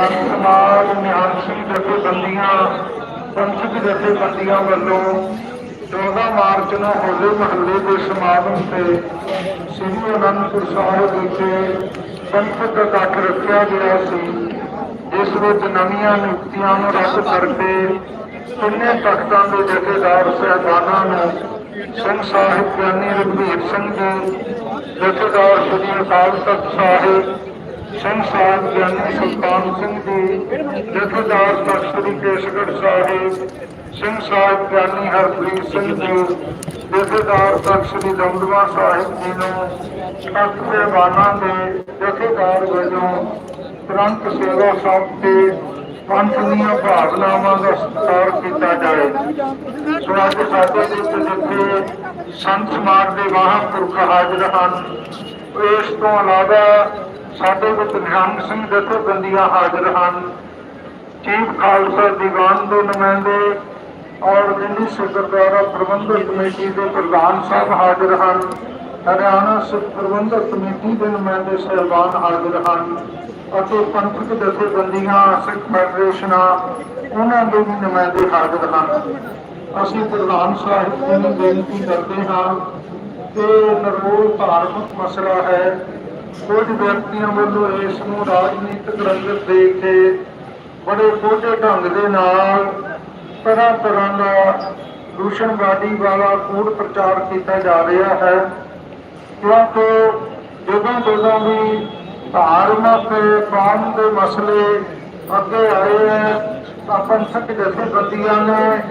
ਸੰਤ ਸਮਾਜ ਨਿਹੰਗ ਸਿੰਘ ਜਥੇਬੰਦੀਆਂ ਪੰਥਕ ਜਥੇਬੰਦੀਆਂ ਵੱਲੋਂ 14 ਮਾਰਚ ਨੂੰ ਹੋਲੇ ਮਹੱਲੇ ਦੇ ਸਮਾਗਮ ਤੇ ਸ੍ਰੀ ਅਨੰਦਪੁਰ ਸਾਹਿਬ ਵਿਖੇ ਪੰਥਕ ਇਕੱਠ ਰੱਖਿਆ ਗਿਆ ਸੀ। ਜਿਸ ਵਿੱਚ ਨਵੀਆਂ ਨਿਯੁਕਤੀਆਂ ਨੂੰ ਰੱਦ ਕਰਕੇ ਤਿੰਨੇ ਤਖਤਾਂ ਦੇ ਜਥੇਦਾਰ ਸਹਿਬਾਨਾਂ ਨੂੰ ਸਿੰਘ ਸਾਹਿਬ ਗਿਆਨੀ ਰਘਬੀਰ ਸਿੰਘ ਜੀ, ਜਥੇਦਾਰ ਸ੍ਰੀ ਅਕਾਲ ਤਖਤ ਸਾਹਿਬ ਸਿੰਘ ਸਾਹਿਬ ਗਿਆਨੀ ਸੁਲਤਾਨ ਸਿੰਘ ਜੀ, ਜਥੇਦਾਰ ਤਖਤ ਸ੍ਰੀ ਕੇਸਗੜ੍ਹ ਸਾਹਿਬ ਸਿੰਘ ਸਾਹਿਬ ਗਿਆਨੀ ਹਰਪ੍ਰੀਤ ਸਿੰਘ ਜੀ, ਜਥੇਦਾਰ ਤਖਤ ਸ੍ਰੀ ਦਮਦਮਾ ਸਾਹਿਬ ਜੀ ਨੂੰ, ਤਖਤ ਸਹਿਬਾਨਾਂ ਦੇ ਜਥੇਦਾਰ ਵਜੋਂ ਤੁਰੰਤ ਸੇਵਾ ਸੌਂਪ ਕੇ ਪੰਥ ਦੀਆਂ ਭਾਵਨਾਵਾਂ ਦਾ ਸਤਿਕਾਰ ਕੀਤਾ ਜਾਏ। ਸੋ ਅੱਜ ਸਾਡੇ ਵਿੱਚ ਜਿੱਥੇ ਸੰਤ ਸਮਾਜ ਦੇ ਮਹਾਂਪੁਰਖ ਹਾਜ਼ਰ ਹਨ, ਇਸ ਤੋਂ ਇਲਾਵਾ ਸਾਡੇ ਵਿੱਚ ਨਿਹੰਗ ਸਿੰਘ ਜਥੇਬੰਦੀਆਂ ਹਾਜ਼ਰ ਹਨ। ਚੀਫ ਖਾਲਸਾ ਦੀਵਾਨ ਦੇ ਨੁਮਾਇੰਦੇ ਔਰ ਦਿੱਲੀ ਗੁਰਦੁਆਰਾ ਪ੍ਰਬੰਧਕ ਕਮੇਟੀ ਦੇ ਪ੍ਰਧਾਨ ਸਾਹਿਬ ਹਾਜ਼ਰ ਹਨ। ਹਰਿਆਣਾ ਸਿੱਖ ਪ੍ਰਬੰਧਕ ਕਮੇਟੀ ਦੇ ਨੁਮਾਇੰਦੇ ਸਹਿਬਾਨ ਹਾਜ਼ਰ ਹਨ ਅਤੇ ਪੰਥਕ ਜਥੇਬੰਦੀਆਂ ਸਿੱਖ ਫੈਡਰੇਸ਼ਨਾਂ, ਉਹਨਾਂ ਦੇ ਵੀ ਨੁਮਾਇੰਦੇ ਹਾਜ਼ਰ ਹਨ। ਅਸੀਂ ਪ੍ਰਧਾਨ ਸਾਹਿਬ ਨੂੰ ਬੇਨਤੀ ਕਰਦੇ ਹਾਂ ਕਿ ਨਰੋਲ ਧਾਰਮਿਕ ਮਸਲਾ ਹੈ। ਕੁਝ ਵਿਅਕਤੀਆਂ ਵੱਲੋਂ ਇਸ ਨੂੰ ਰਾਜਨੀਤਿਕ ਰੰਗਤ ਦੇ ਕੇ ਬੜੇ ਕੋਝੇ ਢੰਗ ਦੇ ਨਾਲ ਤਰ੍ਹਾਂ ਤਰ੍ਹਾਂ ਦਾ ਦੂਸ਼ਣਵਾਦੀ ਵਾਲਾ ਕੂੜ ਪ੍ਰਚਾਰ ਕੀਤਾ ਜਾ ਰਿਹਾ ਹੈ। ਕਿਉਂਕਿ ਜਦੋਂ ਜਦੋਂ ਵੀ ਧਾਰਮਿਕ ਕੌਮ ਦੇ ਮਸਲੇ ਅੱਗੇ ਆਏ ਹੈ, ਤਾਂ ਪੰਥਕ ਜਥੇਬੰਦੀਆਂ ਨੇ,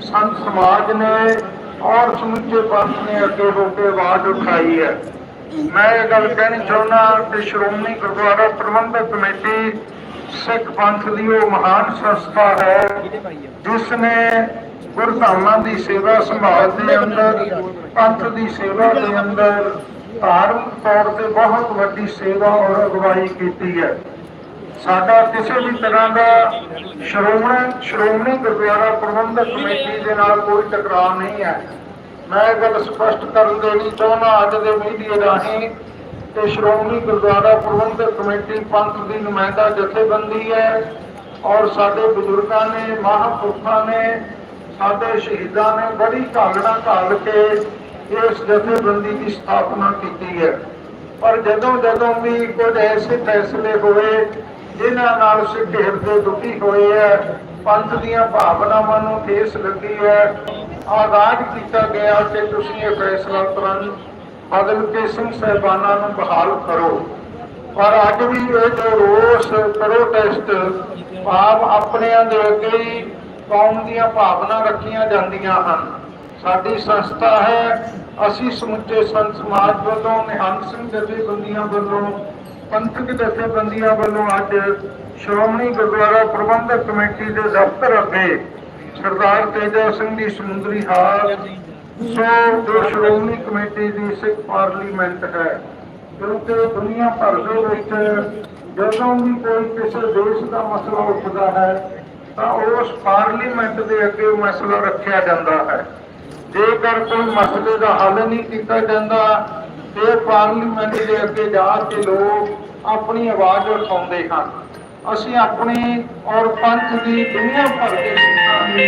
ਸੰਤ ਸਮਾਜ ਨੇ ਔਰ ਸਮੁੱਚੇ ਪੰਥ ਨੇ ਅੱਗੇ ਹੋ ਕੇ ਆਵਾਜ਼ ਉਠਾਈ ਹੈ। ਮੈਂ ਇਹ ਗੱਲ ਕਹਿਣੀ ਚਾਹੁੰਦਾ ਕਿ ਸ਼੍ਰੋਮਣੀ ਗੁਰਦੁਆਰਾ ਪ੍ਰਬੰਧਕ ਕਮੇਟੀ ਸਿੱਖ ਪੰਥ ਦੀ ਉਹ ਮਹਾਨ ਸੰਸਥਾ ਹੈ ਜਿਸ ਨੇ ਗੁਰਧਾਮਾਂ ਦੀ ਸੇਵਾ ਸੰਭਾਲ ਦੇ ਅੰਦਰ, ਪੰਥ ਦੀ ਸੇਵਾ ਦੇ ਅੰਦਰ ਧਾਰਮਿਕ ਤੌਰ ਤੇ ਬਹੁਤ ਵੱਡੀ ਸੇਵਾ ਔਰ ਅਗਵਾਈ ਕੀਤੀ ਹੈ। ਸਾਡਾ ਕਿਸੇ ਵੀ ਤਰ੍ਹਾਂ ਦਾ ਸ਼੍ਰੋਮਣੀ ਸ਼੍ਰੋਮਣੀ ਗੁਰਦੁਆਰਾ ਪ੍ਰਬੰਧਕ ਕਮੇਟੀ ਦੇ ਨਾਲ ਕੋਈ ਟਕਰਾਅ ਨਹੀਂ ਹੈ। ਮੈਂ ਇਹ ਗੱਲ ਸਪਸ਼ਟ ਕਰਨ ਦੇਣੀ ਚਾਹੁੰਦਾ ਅੱਜ ਦੇ ਮੀਡੀਆ ਰਾਹੀਂ ਕਿ ਸ਼੍ਰੋਮਣੀ ਗੁਰਦੁਆਰਾ ਪ੍ਰਬੰਧਕ ਕਮੇਟੀ ਪੰਥ ਦੀ ਨੁਮਾਇੰਦਾ ਜਥੇਬੰਦੀ ਹੈ ਔਰ ਸਾਡੇ ਬਜ਼ੁਰਗਾਂ ਨੇ, ਮਹਾਂਪੁਰਖਾਂ ਨੇ, ਸਾਡੇ ਸ਼ਹੀਦਾਂ ਨੇ ਬੜੀ ਘਾਲਣਾ ਘਾਲ ਕੇ ਇਸ ਜਥੇਬੰਦੀ ਦੀ ਸਥਾਪਨਾ ਕੀਤੀ ਹੈ। ਪਰ ਜਦੋਂ ਜਦੋਂ ਵੀ ਕੁਝ ਐਸੇ ਫੈਸਲੇ ਹੋਏ, ਜਿਨ੍ਹਾਂ ਨਾਲ ਸਿੱਖ ਹਿਰਦੇ ਦੁਖੀ ਹੋਏ ਹੈ ਪੰਥ ਦੀਆਂ ਭਾਵਨਾਵਾਂ ਨੂੰ ਠੇਸ ਲੱਗੀ ਹੈ। ਆਗਾਜ਼ ਕੀਤਾ ਗਿਆ ਕਿ ਤੁਸੀਂ ਇਹ ਫੈਸਲਾ ਤੁਰੰਤ ਬਦਲ ਕੇ ਸਿੰਘ ਸਾਹਿਬਾਨਾਂ ਨੂੰ ਬਹਾਲ ਕਰੋ। ਪਰ ਅੱਜ ਵੀ ਇਹ ਜੋ ਰੋਸ ਪ੍ਰੋਟੈਸਟ ਭਾਵ ਆਪਣਿਆਂ ਦੇ ਅੱਗੇ ਹੀ ਕੌਮ ਦੀਆਂ ਭਾਵਨਾ ਰੱਖੀਆਂ ਜਾਂਦੀਆਂ ਹਨ। ਸਾਡੀ ਸੰਸਥਾ ਹੈ, ਅਸੀਂ ਸਮੁੱਚੇ ਸੰਤ ਸਮਾਜ ਵੱਲੋਂ, ਨਿਹੰਗ ਸਿੰਘ ਜਥੇਬੰਦੀਆਂ ਵੱਲੋਂ ਪੰਥਕ ਜਥੇਬੰਦੀਆਂ ਵੱਲੋਂ ਅੱਜ ਸ਼੍ਰੋਮਣੀ ਗੁਰਦੁਆਰਾ ਪ੍ਰਬੰਧਕ ਕਮੇਟੀ ਦੇ ਦਫ਼ਤਰ ਅੱਗੇ ਸਰਦਾਰ ਤੇਜਾ ਸਿੰਘ ਦੀ ਸਮੁੰਦਰੀ ਹਾਲ ਸੋ ਜੋ ਸ਼੍ਰੋਮਣੀ ਕਮੇਟੀ ਦੀ ਸਿੱਖ ਪਾਰਲੀਮੈਂਟ ਹੈ ਕਿਉਂਕਿ ਦੁਨੀਆ ਭਰ ਦੇ ਵਿੱਚ ਜਦੋਂ ਵੀ ਕੋਈ ਕਿਸੇ ਦੇਸ਼ ਦਾ ਮਸਲਾ ਉੱਠਦਾ ਹੈ, ਤਾਂ ਉਸ ਪਾਰਲੀਮੈਂਟ ਦੇ ਅੱਗੇ ਉਹ ਮਸਲਾ ਰੱਖਿਆ ਜਾਂਦਾ ਹੈ। ਜੇਕਰ ਕੋਈ ਮਸਲੇ ਦਾ ਹੱਲ ਨਹੀਂ ਕੀਤਾ ਜਾਂਦਾ ਤੇ ਪਾਰਲੀਮੈਂਟ ਦੇ ਅੱਗੇ ਜਾ ਕੇ ਲੋਕ ਆਪਣੀ ਆਵਾਜ਼ ਉਠਾਉਂਦੇ ਹਨ। ਅਸੀਂ ਆਪਣੀ ਔਰ ਪੰਥ ਦੀ ਦੁਨੀਆ ਭਰ ਦੇ ਸਿੱਖਾਂ ਦੀ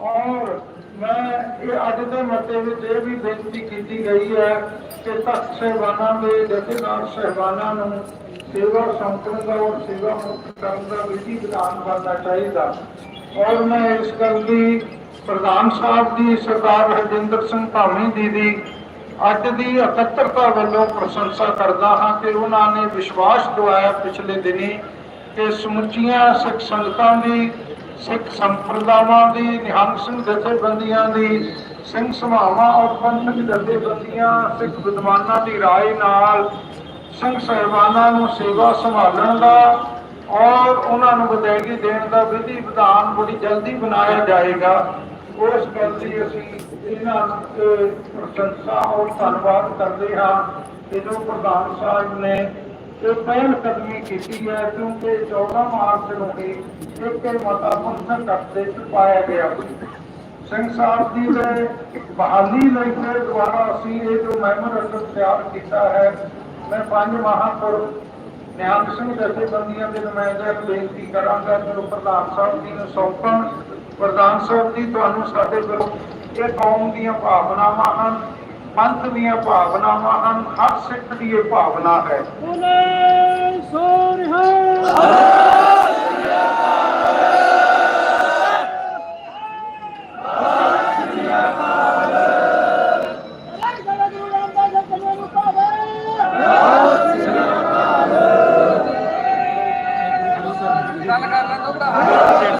ਔਰ ਮੈਂ ਇਹ ਅੱਜ ਦੇ ਮਤੇ ਵਿੱਚ ਇਹ ਵੀ ਬੇਨਤੀ ਕੀਤੀ ਗਈ ਹੈ ਕਿ ਤਖਤ ਸਹਿਬਾਨਾਂ ਦੇ, ਜਥੇਦਾਰ ਸਹਿਬਾਨਾਂ ਨੂੰ ਸੇਵਾ ਸੰਪੂਰਨ ਦਾ ਔਰ ਸੇਵਾ ਮੁਕਤ ਕਰਨ ਦਾ ਵਿਧੀ ਵਿਧਾਨ ਬਣਨਾ ਚਾਹੀਦਾ। ਔਰ ਮੈਂ ਇਸ ਗੱਲ ਦੀ ਪ੍ਰਧਾਨ ਸਾਹਿਬ ਦੀ ਸਰਦਾਰ ਹਰਜਿੰਦਰ ਸਿੰਘ ਭਾਵੇਂ ਜੀ ਦੀ ਅੱਜ ਦੀ ਇਕੱਤਰਤਾ ਵੱਲੋਂ ਪ੍ਰਸ਼ੰਸਾ ਕਰਦਾ ਹਾਂ ਕਿ ਉਹਨਾਂ ਨੇ ਵਿਸ਼ਵਾਸ ਦਿਵਾਇਆ ਪਿਛਲੇ ਦਿਨੀ ਕਿ ਸਮੁੱਚੀਆਂ ਸਿੱਖ ਸੰਗਤਾਂ ਦੀ, ਸਿੱਖ ਸੰਪਰਦਾਵਾਂ ਦੀ, ਨਿਹੰਗ ਸਿੰਘ ਜਥੇਬੰਦੀਆਂ ਦੀ, ਸਿੰਘ ਸਭਾਵਾਂ ਔਰ ਪੰਥਕ ਜਥੇਬੰਦੀਆਂ, ਸਿੱਖ ਵਿਦਵਾਨਾਂ ਦੀ ਰਾਏ ਨਾਲ, ਸਿੰਘ ਸਹਿਬਾਨਾਂ ਨੂੰ ਸੇਵਾ ਸੰਭਾਲਣ ਦਾ ਔਰ ਉਹਨਾਂ ਨੂੰ ਵਿਦਾਇਗੀ ਦੇਣ ਦਾ ਵਿਧੀ ਵਿਧਾਨ ਬੜੀ ਜਲਦੀ ਬਣਾਇਆ ਜਾਏਗਾ। ਉਸ ਗੱਲ ਦੀ ਅਸੀਂ ਇਹਨਾਂ ਨੂੰ ਪ੍ਰਸ਼ੰਸਾ ਔਰ ਧੰਨਵਾਦ ਕਰਦੇ ਹਾਂ। ਕਿ ਜੋ ਪ੍ਰਧਾਨ ਸਾਹਿਬ ਨੇ ਇਹ ਪਹਿਲ ਕਦਮੀ ਕੀਤੀ ਹੈ, ਕਿਉਂਕਿ 14 ਮਾਰਚ ਨੂੰ ਹੀ ਇੱਕ ਮਤਾ ਪੰਥਕ ਕੱਟਦੇ ਚ ਪਾਇਆ ਗਿਆ। ਸਿੰਘ ਸਾਹਿਬ ਜੀ ਦੇ ਬਹਾਲੀ ਲਈ ਫਿਰ ਦੁਆਰਾ ਅਸੀਂ ਇਹ ਜੋ ਮੈਮੋਰੰਡਮ ਤਿਆਰ ਕੀਤਾ ਹੈ, ਮੈਂ ਪੰਜ ਮਹਾਂਪੁਰਖ ਮੈਂ ਆਪ ਸਿੰਘ ਜਥੇਬੰਦੀਆਂ ਦੇ ਨੁਮਾਇੰਦਿਆਂ ਨੂੰ ਬੇਨਤੀ ਕਰਾਂਗਾ ਕਿ ਉਹ ਪ੍ਰਧਾਨ ਸਾਹਿਬ ਦੀ ਨੂੰ ਸੌਂਪਣ, ਪ੍ਰਧਾਨ ਸਾਹਿਬ ਜੀ ਤੁਹਾਨੂੰ ਸਾਡੇ ਵੱਲੋਂ ਇਹ ਕੌਮ ਦੀਆਂ ਭਾਵਨਾਵਾਂ ਹਨ, ਪੰਥ ਦੀਆਂ ਭਾਵਨਾਵਾਂ ਹਨ, ਹਰ ਸਿੱਖ ਦੀ ਇਹ ਭਾਵਨਾ ਹੈ। ਬੋਲੇ ਸੋ